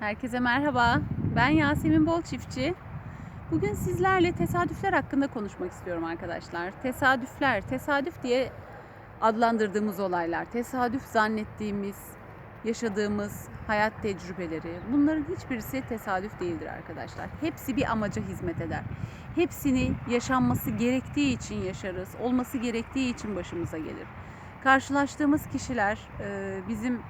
Herkese merhaba. Ben Yasemin Bol Çiftçi. Bugün sizlerle tesadüfler hakkında konuşmak istiyorum arkadaşlar. Tesadüfler, tesadüf diye adlandırdığımız olaylar, tesadüf zannettiğimiz, yaşadığımız hayat tecrübeleri. Bunların hiçbirisi tesadüf değildir arkadaşlar. Hepsi bir amaca hizmet eder. Hepsini yaşanması gerektiği için yaşarız, olması gerektiği için başımıza gelir. Karşılaştığımız kişiler bizim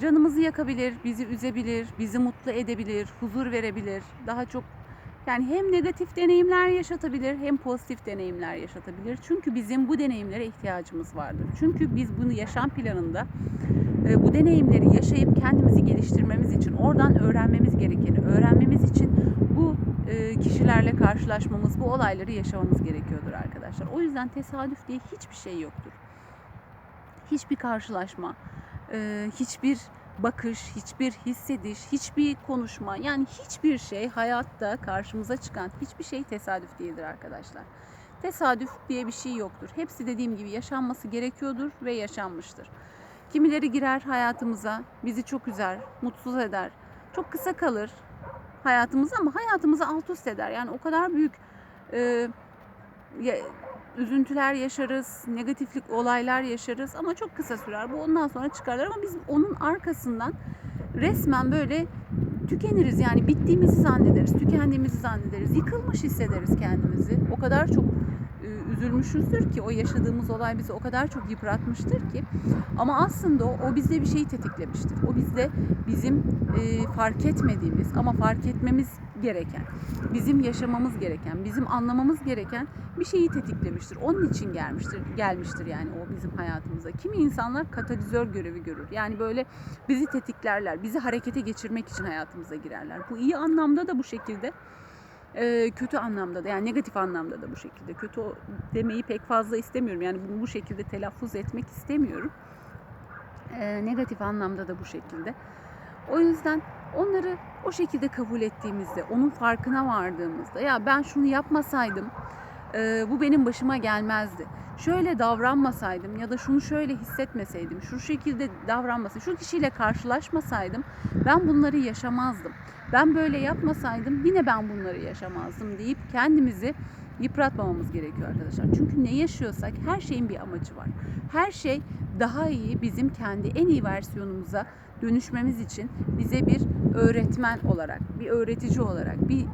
canımızı yakabilir, bizi üzebilir, bizi mutlu edebilir, huzur verebilir. Daha çok yani hem negatif deneyimler yaşatabilir hem pozitif deneyimler yaşatabilir. Çünkü bizim bu deneyimlere ihtiyacımız vardır. Çünkü biz bunu yaşam planında e, bu deneyimleri yaşayıp kendimizi geliştirmemiz için, oradan öğrenmemiz gerekeni öğrenmemiz için bu e, kişilerle karşılaşmamız, bu olayları yaşamamız gerekiyordur arkadaşlar. O yüzden tesadüf diye hiçbir şey yoktur. Hiçbir karşılaşma, e, hiçbir bakış, hiçbir hissediş, hiçbir konuşma yani hiçbir şey hayatta karşımıza çıkan hiçbir şey tesadüf değildir arkadaşlar. Tesadüf diye bir şey yoktur. Hepsi dediğim gibi yaşanması gerekiyordur ve yaşanmıştır. Kimileri girer hayatımıza, bizi çok üzer, mutsuz eder. Çok kısa kalır hayatımıza ama hayatımızı alt üst eder. Yani o kadar büyük e, üzüntüler yaşarız, negatiflik olaylar yaşarız ama çok kısa sürer. Bu ondan sonra çıkarlar ama biz onun arkasından resmen böyle tükeniriz yani bittiğimizi zannederiz, tükendiğimizi zannederiz, yıkılmış hissederiz kendimizi. O kadar çok e, üzülmüşüzdür ki o yaşadığımız olay bizi o kadar çok yıpratmıştır ki ama aslında o, o bizde bir şeyi tetiklemiştir. O bizde bizim e, fark etmediğimiz ama fark etmemiz gereken, bizim yaşamamız gereken, bizim anlamamız gereken bir şeyi tetiklemiştir. Onun için gelmiştir, gelmiştir yani o bizim hayatımıza. Kimi insanlar katalizör görevi görür. Yani böyle bizi tetiklerler, bizi harekete geçirmek için hayatımıza girerler. Bu iyi anlamda da bu şekilde, e, kötü anlamda da yani negatif anlamda da bu şekilde. Kötü demeyi pek fazla istemiyorum. Yani bunu bu şekilde telaffuz etmek istemiyorum. E, negatif anlamda da bu şekilde. O yüzden onları o şekilde kabul ettiğimizde, onun farkına vardığımızda ya ben şunu yapmasaydım e, bu benim başıma gelmezdi. Şöyle davranmasaydım ya da şunu şöyle hissetmeseydim, şu şekilde davranmasaydım, şu kişiyle karşılaşmasaydım ben bunları yaşamazdım. Ben böyle yapmasaydım yine ben bunları yaşamazdım deyip kendimizi yıpratmamamız gerekiyor arkadaşlar. Çünkü ne yaşıyorsak her şeyin bir amacı var. Her şey daha iyi bizim kendi en iyi versiyonumuza dönüşmemiz için bize bir öğretmen olarak, bir öğretici olarak, bir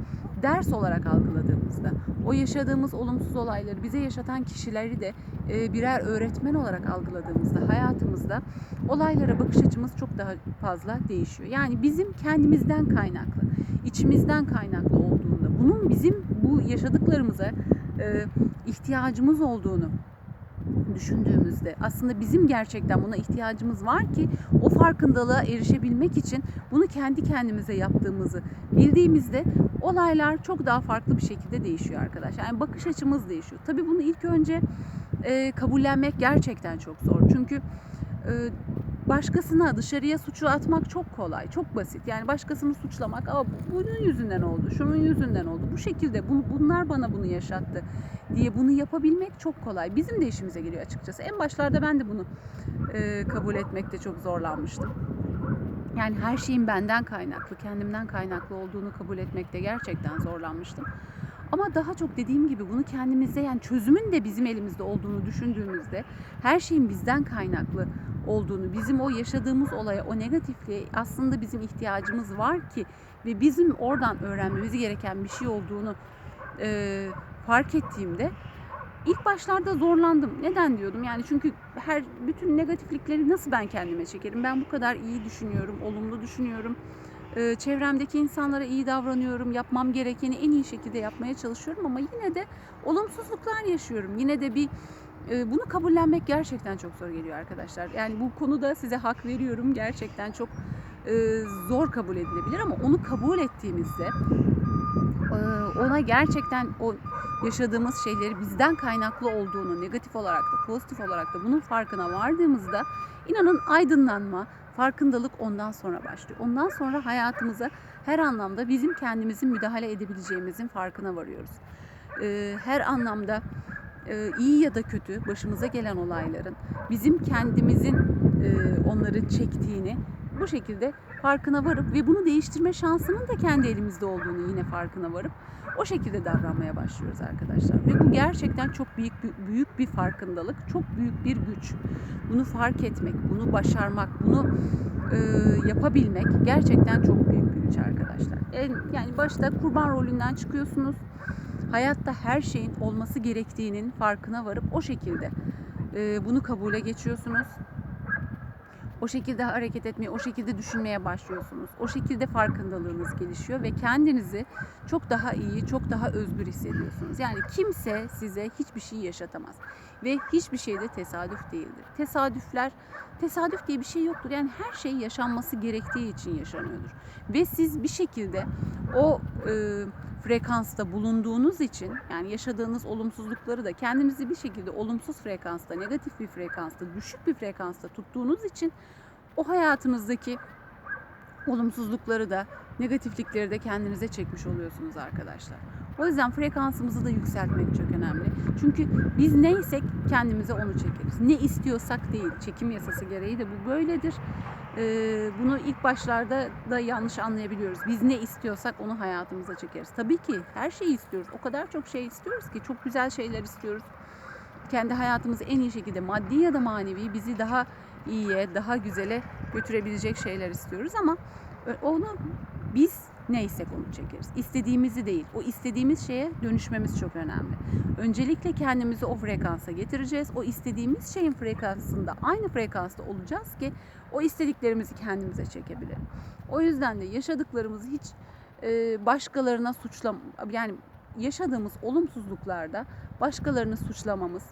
ders olarak algıladığımızda, o yaşadığımız olumsuz olayları bize yaşatan kişileri de e, birer öğretmen olarak algıladığımızda hayatımızda olaylara bakış açımız çok daha fazla değişiyor. Yani bizim kendimizden kaynaklı, içimizden kaynaklı olduğunda, bunun bizim bu yaşadıklarımıza e, ihtiyacımız olduğunu düşündüğümüzde aslında bizim gerçekten buna ihtiyacımız var ki o farkındalığa erişebilmek için bunu kendi kendimize yaptığımızı bildiğimizde olaylar çok daha farklı bir şekilde değişiyor arkadaşlar. Yani bakış açımız değişiyor. Tabii bunu ilk önce e, kabullenmek gerçekten çok zor. Çünkü e, başkasına dışarıya suçu atmak çok kolay, çok basit. Yani başkasını suçlamak, Aa, bu- bunun yüzünden oldu, şunun yüzünden oldu. Bu şekilde bu, bunlar bana bunu yaşattı diye bunu yapabilmek çok kolay. Bizim de işimize geliyor açıkçası. En başlarda ben de bunu e, kabul etmekte çok zorlanmıştım. Yani her şeyin benden kaynaklı, kendimden kaynaklı olduğunu kabul etmekte gerçekten zorlanmıştım. Ama daha çok dediğim gibi bunu kendimizde yani çözümün de bizim elimizde olduğunu düşündüğümüzde her şeyin bizden kaynaklı olduğunu, bizim o yaşadığımız olaya, o negatifliğe aslında bizim ihtiyacımız var ki ve bizim oradan öğrenmemiz gereken bir şey olduğunu e, fark ettiğimde ilk başlarda zorlandım. Neden diyordum? Yani çünkü her bütün negatiflikleri nasıl ben kendime çekerim? Ben bu kadar iyi düşünüyorum, olumlu düşünüyorum. Ee, çevremdeki insanlara iyi davranıyorum. Yapmam gerekeni en iyi şekilde yapmaya çalışıyorum ama yine de olumsuzluklar yaşıyorum. Yine de bir e, bunu kabullenmek gerçekten çok zor geliyor arkadaşlar. Yani bu konuda size hak veriyorum. Gerçekten çok e, zor kabul edilebilir ama onu kabul ettiğimizde e, ona gerçekten o yaşadığımız şeyleri bizden kaynaklı olduğunu negatif olarak da pozitif olarak da bunun farkına vardığımızda inanın aydınlanma, farkındalık ondan sonra başlıyor. Ondan sonra hayatımıza her anlamda bizim kendimizin müdahale edebileceğimizin farkına varıyoruz. Ee, her anlamda iyi ya da kötü başımıza gelen olayların bizim kendimizin e, onları çektiğini bu şekilde farkına varıp ve bunu değiştirme şansının da kendi elimizde olduğunu yine farkına varıp o şekilde davranmaya başlıyoruz arkadaşlar. Ve bu gerçekten çok büyük büyük bir farkındalık, çok büyük bir güç. Bunu fark etmek, bunu başarmak, bunu e, yapabilmek gerçekten çok büyük bir güç arkadaşlar. Yani başta kurban rolünden çıkıyorsunuz. Hayatta her şeyin olması gerektiğinin farkına varıp o şekilde e, bunu kabule geçiyorsunuz. O şekilde hareket etmeye, o şekilde düşünmeye başlıyorsunuz. O şekilde farkındalığınız gelişiyor ve kendinizi çok daha iyi, çok daha özgür hissediyorsunuz. Yani kimse size hiçbir şey yaşatamaz. Ve hiçbir şey de tesadüf değildir. Tesadüfler, tesadüf diye bir şey yoktur. Yani her şey yaşanması gerektiği için yaşanıyordur. Ve siz bir şekilde o e, frekansta bulunduğunuz için yani yaşadığınız olumsuzlukları da kendinizi bir şekilde olumsuz frekansta, negatif bir frekansta, düşük bir frekansta tuttuğunuz için o hayatınızdaki olumsuzlukları da negatiflikleri de kendinize çekmiş oluyorsunuz arkadaşlar. O yüzden frekansımızı da yükseltmek çok önemli. Çünkü biz neysek kendimize onu çekeriz. Ne istiyorsak değil. Çekim yasası gereği de bu böyledir. Bunu ilk başlarda da yanlış anlayabiliyoruz. Biz ne istiyorsak onu hayatımıza çekeriz. Tabii ki her şeyi istiyoruz. O kadar çok şey istiyoruz ki çok güzel şeyler istiyoruz. Kendi hayatımızı en iyi şekilde maddi ya da manevi bizi daha iyiye, daha güzele götürebilecek şeyler istiyoruz ama onu biz neysek onu çekeriz. İstediğimizi değil, o istediğimiz şeye dönüşmemiz çok önemli. Öncelikle kendimizi o frekansa getireceğiz. O istediğimiz şeyin frekansında, aynı frekansta olacağız ki o istediklerimizi kendimize çekebilelim. O yüzden de yaşadıklarımızı hiç e, başkalarına suçlam yani yaşadığımız olumsuzluklarda başkalarını suçlamamız,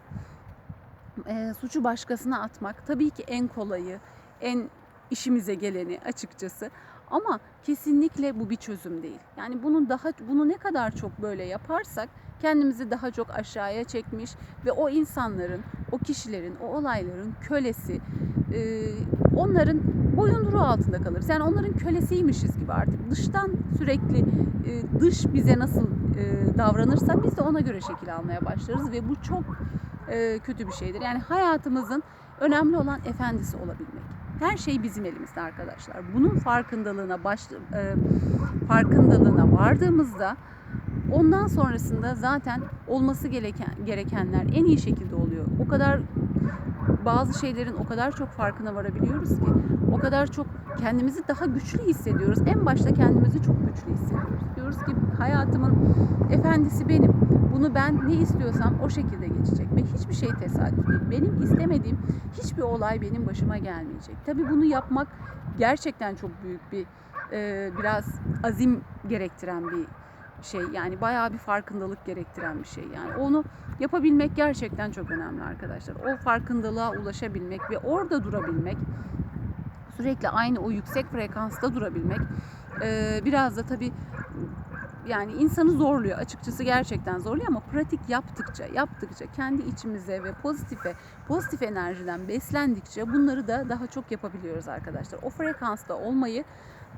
e, suçu başkasına atmak tabii ki en kolayı, en işimize geleni açıkçası. Ama kesinlikle bu bir çözüm değil. Yani bunun daha bunu ne kadar çok böyle yaparsak kendimizi daha çok aşağıya çekmiş ve o insanların, o kişilerin, o olayların kölesi, onların boyunduruğu altında kalırız. Yani onların kölesiymişiz gibi artık. Dıştan sürekli dış bize nasıl davranırsa biz de ona göre şekil almaya başlarız ve bu çok kötü bir şeydir. Yani hayatımızın önemli olan efendisi olabilmek. Her şey bizim elimizde arkadaşlar. Bunun farkındalığına baş, e, farkındalığına vardığımızda ondan sonrasında zaten olması gereken gerekenler en iyi şekilde oluyor. O kadar bazı şeylerin o kadar çok farkına varabiliyoruz ki o kadar çok kendimizi daha güçlü hissediyoruz. En başta kendimizi çok güçlü hissediyoruz. Diyoruz ki hayatımın efendisi benim. Bunu ben ne istiyorsam o şekilde geçecek ve hiçbir şey tesadüf değil. Benim istemediğim hiçbir olay benim başıma gelmeyecek. Tabii bunu yapmak gerçekten çok büyük bir e, biraz azim gerektiren bir şey. Yani bayağı bir farkındalık gerektiren bir şey. Yani onu yapabilmek gerçekten çok önemli arkadaşlar. O farkındalığa ulaşabilmek ve orada durabilmek sürekli aynı o yüksek frekansta durabilmek e, biraz da tabii yani insanı zorluyor açıkçası gerçekten zorluyor ama pratik yaptıkça yaptıkça kendi içimize ve pozitife pozitif enerjiden beslendikçe bunları da daha çok yapabiliyoruz arkadaşlar. O frekansta olmayı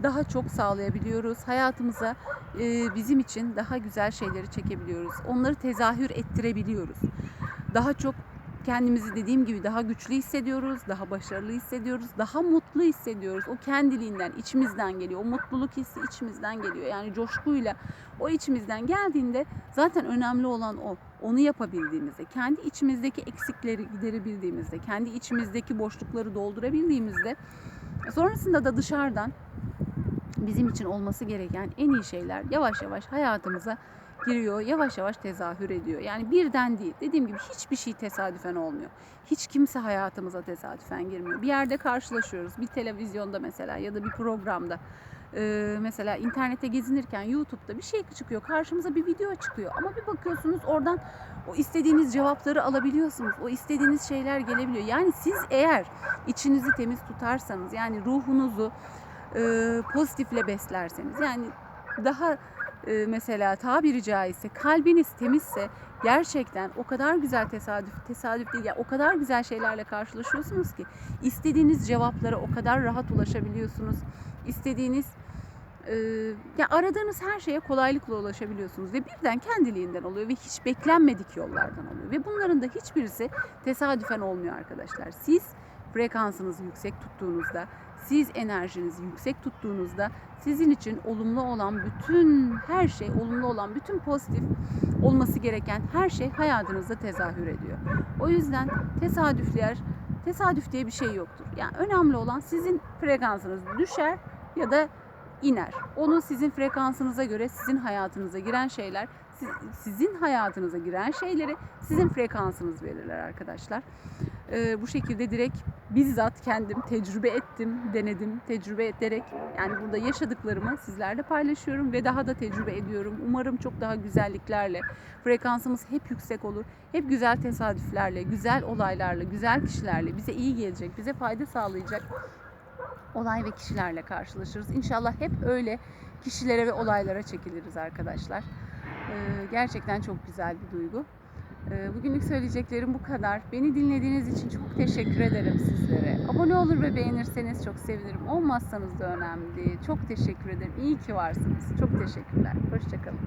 daha çok sağlayabiliyoruz. Hayatımıza e, bizim için daha güzel şeyleri çekebiliyoruz. Onları tezahür ettirebiliyoruz. Daha çok kendimizi dediğim gibi daha güçlü hissediyoruz, daha başarılı hissediyoruz, daha mutlu hissediyoruz. O kendiliğinden, içimizden geliyor. O mutluluk hissi içimizden geliyor. Yani coşkuyla o içimizden geldiğinde zaten önemli olan o. Onu yapabildiğimizde, kendi içimizdeki eksikleri giderebildiğimizde, kendi içimizdeki boşlukları doldurabildiğimizde sonrasında da dışarıdan bizim için olması gereken en iyi şeyler yavaş yavaş hayatımıza giriyor, yavaş yavaş tezahür ediyor. Yani birden değil. Dediğim gibi hiçbir şey tesadüfen olmuyor. Hiç kimse hayatımıza tesadüfen girmiyor. Bir yerde karşılaşıyoruz. Bir televizyonda mesela ya da bir programda. Ee, mesela internette gezinirken YouTube'da bir şey çıkıyor. Karşımıza bir video çıkıyor. Ama bir bakıyorsunuz oradan o istediğiniz cevapları alabiliyorsunuz. O istediğiniz şeyler gelebiliyor. Yani siz eğer içinizi temiz tutarsanız yani ruhunuzu e, pozitifle beslerseniz yani daha e, mesela tabiri caizse kalbiniz temizse gerçekten o kadar güzel tesadüf tesadüf değil ya o kadar güzel şeylerle karşılaşıyorsunuz ki istediğiniz cevaplara o kadar rahat ulaşabiliyorsunuz. İstediğiniz e, ya aradığınız her şeye kolaylıkla ulaşabiliyorsunuz ve birden kendiliğinden oluyor ve hiç beklenmedik yollardan oluyor ve bunların da hiçbirisi tesadüfen olmuyor arkadaşlar. Siz frekansınızı yüksek tuttuğunuzda, siz enerjinizi yüksek tuttuğunuzda sizin için olumlu olan bütün her şey, olumlu olan bütün pozitif olması gereken her şey hayatınızda tezahür ediyor. O yüzden tesadüfler, tesadüf diye bir şey yoktur. Yani önemli olan sizin frekansınız düşer ya da iner. Onu sizin frekansınıza göre sizin hayatınıza giren şeyler, siz- sizin hayatınıza giren şeyleri sizin frekansınız belirler arkadaşlar. Ee, bu şekilde direkt bizzat kendim tecrübe ettim, denedim, tecrübe ederek yani burada yaşadıklarımı sizlerle paylaşıyorum ve daha da tecrübe ediyorum. Umarım çok daha güzelliklerle, frekansımız hep yüksek olur. Hep güzel tesadüflerle, güzel olaylarla, güzel kişilerle, bize iyi gelecek, bize fayda sağlayacak olay ve kişilerle karşılaşırız. İnşallah hep öyle kişilere ve olaylara çekiliriz arkadaşlar. Ee, gerçekten çok güzel bir duygu. Ee, bugünlük söyleyeceklerim bu kadar. Beni dinlediğiniz için çok teşekkür ederim sizlere. Abone olur ve beğenirseniz çok sevinirim. Olmazsanız da önemli değil. Çok teşekkür ederim. İyi ki varsınız. Çok teşekkürler. Hoşçakalın.